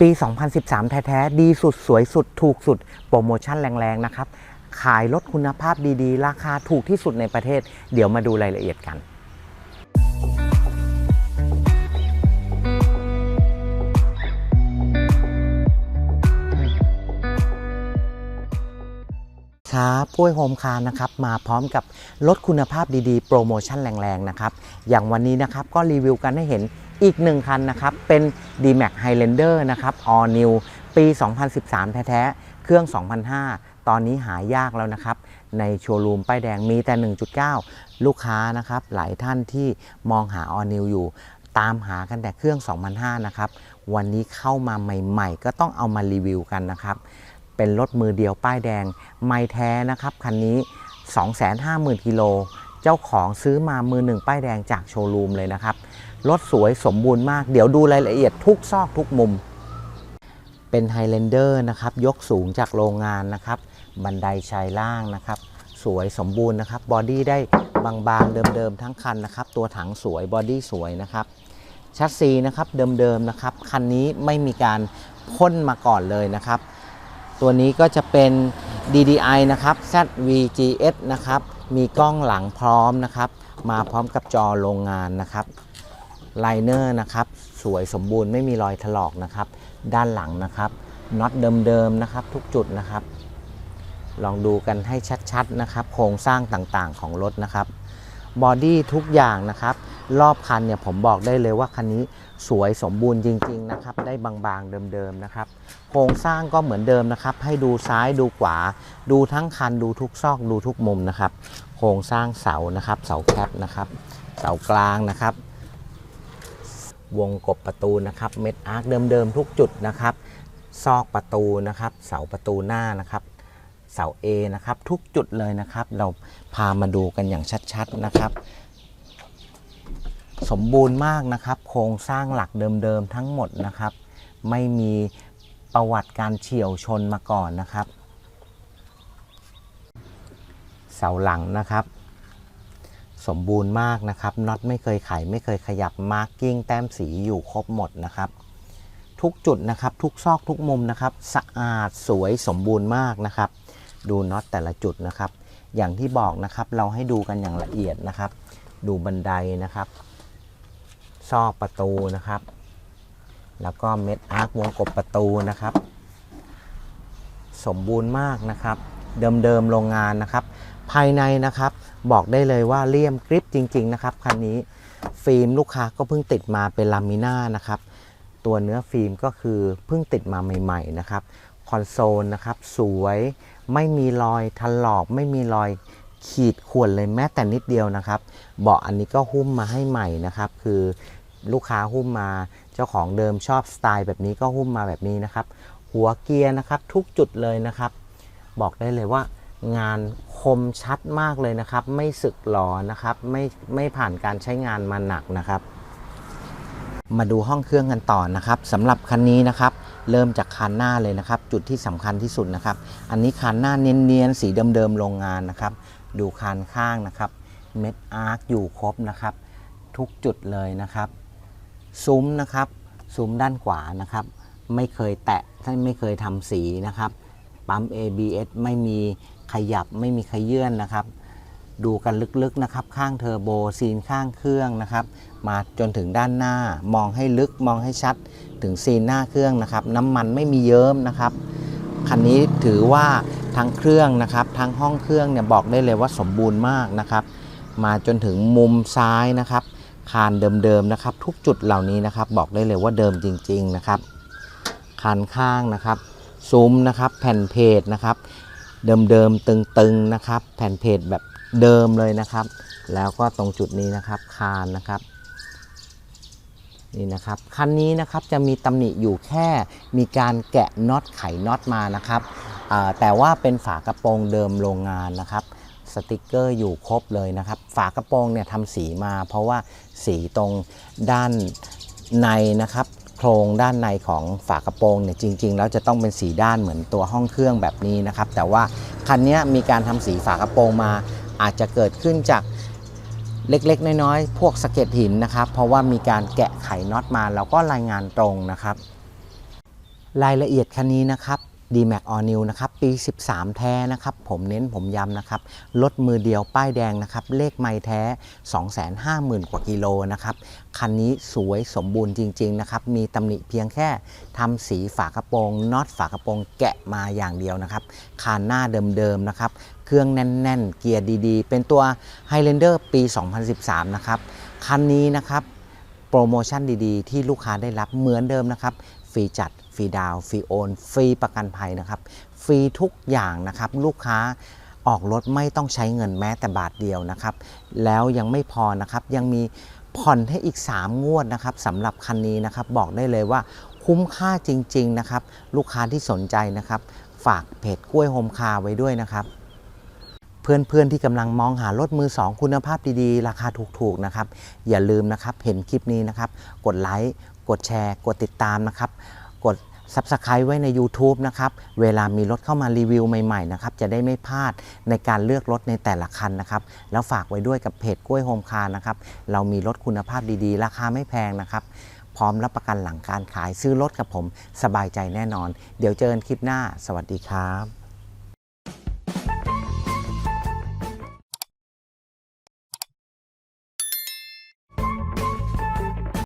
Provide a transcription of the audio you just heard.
ปี 2013 แท้ๆ ดีสุดสวยสุด ถูกสุด โปรโมชั่นแรงๆ นะครับ ขายรถคุณภาพดีๆ ราคาถูกที่สุดในประเทศ เดี๋ยวมาดูรายละเอียดกัน ครับกล้วยโฮมคาร์นะครับมาพร้อมกับรถคุณภาพดีๆ โปรโมชั่นแรงๆนะครับอย่างวันนี้นะครับก็รีวิวกันให้เห็นอีกหนึ่งคันนะครับ เป็น D-Max Highlander นะครับ All New ปี 2013 แท้ๆ เครื่อง 2005 ตอนนี้หายากแล้วนะครับ ในโชว์รูมป้ายแดงมีแต่ 1.9 ลูกค้านะครับ หลายท่านที่มองหา All New อยู่ ตามหากันแต่เครื่อง 2005 นะครับ วันนี้เข้ามาใหม่ๆ ก็ต้องเอามารีวิวกันนะครับ เป็นรถมือเดียวป้ายแดง ไม่แท้นะครับคันนี้ 250,000กิโล เจ้าของซื้อมามือหนึ่งป้ายแดงจากโชว์รูมเลยนะครับ รถสวยสมบูรณ์มาก เดี๋ยวดูรายละเอียดทุกซอกทุกมุม เป็น Highlander นะครับ ยกสูงจากโรงงานนะครับ บันไดชายล่างนะครับ สวยสมบูรณ์นะครับ บอดี้ได้บางๆเดิมๆทั้งคันนะครับ ตัวถังสวยบอดี้สวยนะครับชัดซีนะครับเดิมๆนะครับ คันนี้ไม่มีการพ่นมาก่อนเลยนะครับ ตัวนี้ก็จะเป็น DDI นะครับ ZVGS นะครับ มีกล้องหลังพร้อมนะครับ มาพร้อมกับจอโรงงานนะครับไลเนอร์นะครับ สวยสมบูรณ์ไม่มีรอยถลอกนะครับ ด้านหลังนะครับน็อตเดิมๆนะครับ ทุกจุดนะครับ ลองดูกันให้ชัดๆนะครับ โครงสร้างต่างๆของรถนะครับบอดี้ทุกอย่างนะครับ รอบคันเนี่ยผมบอกได้เลยว่าคันนี้สวยสมบูรณ์จริง ๆ นะครับ ได้บางๆเดิมๆนะครับ โครงสร้างก็เหมือนเดิมนะครับ ให้ดูซ้ายดูขวา ดูทั้งคันดูทุกซอกดูทุกมุมนะครับ โครงสร้างเสานะครับ เสาแคปนะครับ เสากลางนะครับ วงกบประตูนะครับ เม็ดอาร์คเดิมๆทุกจุดนะครับ ซอกประตูนะครับ เสาประตูหน้านะครับเสา A นะครับทุกจุดเลยนะครับ เราพามาดูกันอย่างชัดๆนะครับ สมบูรณ์มากนะครับ โครงสร้างหลักเดิมๆทั้งหมดนะครับ ไม่มีประวัติการเฉียวชนมาก่อนนะครับ เสาหลังนะครับ สมบูรณ์มากนะครับน็อตไม่เคยไขไม่เคยขยับมาร์กิ้งแต้มสีอยู่ครบหมดนะครับ ทุกจุดนะครับทุกซอกทุกมุมนะครับ สะอาดสวยสมบูรณ์มากนะครับ ดูน็อตแต่ละจุดนะครับ อย่างที่บอกนะครับเราให้ดูกันอย่างละเอียดนะครับ ดูบันไดนะครับ ซอกประตูนะครับ แล้วก็เม็ดอาร์ควงกบประตูนะครับ สมบูรณ์มากนะครับ เดิมๆโรงงานนะครับ ภายในนะครับบอกได้เลยว่าเลี่ยมกริปจริง ๆ นะครับคันนี้ฟิล์มลูกค้าก็เพิ่งติดมาเป็นลามิน่านะครับ ตัวเนื้อฟิล์มก็คือเพิ่งติดมาใหม่ๆนะครับคอนโซลนะครับสวยไม่มีรอยถลอกไม่มีรอยขีดข่วนเลยแม้แต่นิดเดียวนะครับ เบาะอันนี้ก็หุ้มมาให้ใหม่นะครับ คือ ลูกค้าหุ้มมา เจ้าของเดิมชอบสไตล์แบบนี้ก็หุ้มมาแบบนี้นะครับ หัวเกียร์นะครับทุกจุดเลยนะครับ บอกได้เลยว่างานคมชัดมากเลยนะครับ ไม่สึกหลอนะครับ ไม่ไม่ผ่านการใช้งานมาหนักนะครับ มาดูห้องเครื่องกันต่อนะครับสำหรับคันนี้นะครับ เริ่มจากคันหน้าเลยนะครับ จุดที่สำคัญที่สุดนะครับ อันนี้คันหน้าเนียนๆสีเดิมๆโรงงานนะครับ ดูคันข้างนะครับ เม็ดอาร์คอยู่ครบนะครับ ทุกจุดเลยนะครับ ซุ้มนะครับซุ้มด้านขวานะครับ ไม่เคยแตะท่านไม่เคยทำสีนะครับ ปั๊ม ABS ไม่มีขยับไม่มีขยื่นนะครับ ดูกันลึกๆนะครับ ข้างเทอร์โบซีนข้างเครื่องนะครับ มาจนถึงด้านหน้ามองให้ลึกมองให้ชัดถึงซีนหน้าเครื่องนะครับ น้ำมันไม่มีเยิ้มนะครับคันนี้ถือว่าทั้งเครื่องนะครับทั้งห้องเครื่องเนี่ยบอกได้เลยว่าสมบูรณ์มากนะครับ มาจนถึงมุมซ้ายนะครับ คานเดิมๆนะครับ ทุกจุดเหล่านี้นะครับ บอกได้เลยว่าเดิมจริง ๆนะครับ คานข้างนะครับซุ้มนะครับ แผ่นเพจนะครับ เดิมๆตึงๆนะครับ แผ่นเพจแบบเดิมเลยนะครับ แล้วก็ตรงจุดนี้นะครับ คานนะครับนี่นะครับคันนี้นะครับจะมีตำหนิอยู่แค่มีการแกะน็อตไขน็อตมานะครับแต่ว่าเป็นฝากระโปรงเดิมโรงงานนะครับ สติกเกอร์อยู่ครบเลยนะครับ ฝากระโปรงเนี่ยทำสีมา เพราะว่าสีตรงด้านในนะครับโครงด้านในของฝากระโปรงเนี่ยจริง ๆ แล้วจะต้องเป็นสีด้านเหมือนตัวห้องเครื่องแบบนี้นะครับ แต่ว่าคันนี้มีการทำสีฝากระโปรงมา อาจจะเกิดขึ้นจากเล็กๆ น้อยๆ พวกสะเก็ดหินนะครับ เพราะว่ามีการแกะไขน็อตมาแล้วก็รายงานตรงนะครับ รายละเอียดคันนี้นะครับ D-Max All New นะครับ ปี 13 แท้นะครับ ผมเน้นผมย้ำนะครับ รถมือเดียวป้ายแดงนะครับ เลขไม่แท้ 250,000 กว่ากิโลนะครับ คันนี้สวยสมบูรณ์จริง ๆ นะครับ มีตำหนิเพียงแค่ทำสีฝากระโปรงน็อตฝากระโปรงแกะมาอย่างเดียวนะครับ คานหน้าเดิม ๆ นะครับ เครื่องแน่น ๆ เกียร์ดีๆ เป็นตัว Highlander ปี 2013 นะครับ คันนี้นะครับโปรโมชั่นดีๆ ที่ลูกค้าได้รับเหมือนเดิมนะครับ รีจัด ฟรีดาว ฟรีโอน ฟรีประกันภัยนะครับ ฟรีทุกอย่างนะครับ ลูกค้าออกรถไม่ต้องใช้เงินแม้แต่บาทเดียวนะครับ แล้วยังไม่พอนะครับ ยังมีผ่อนให้อีก 3 งวดนะครับสำหรับคันนี้นะครับ บอกได้เลยว่าคุ้มค่าจริง ๆ นะครับ ลูกค้าที่สนใจนะครับ ฝากเพจกล้วยโฮมคาร์ไว้ด้วยนะครับ เพื่อนๆที่กำลังมองหารถมือ 2 คุณภาพดีๆ ราคาถูกๆนะครับ อย่าลืมนะครับเห็นคลิปนี้นะครับ กดไลค์กดแชร์ กดติดตามนะครับ กด Subscribe ไว้ใน YouTube นะครับ เวลามีรถเข้ามารีวิวใหม่ๆนะครับ จะได้ไม่พลาดในการเลือกรถในแต่ละคันนะครับ แล้วฝากไว้ด้วยกับเพจกล้วยโฮมคาร์นะครับ เรามีรถคุณภาพดีๆ ราคาไม่แพงนะครับ พร้อมรับประกันหลังการขายซื้อรถกับผมสบายใจแน่นอน เดี๋ยวเจอกันคลิปหน้า สวัสดีครับ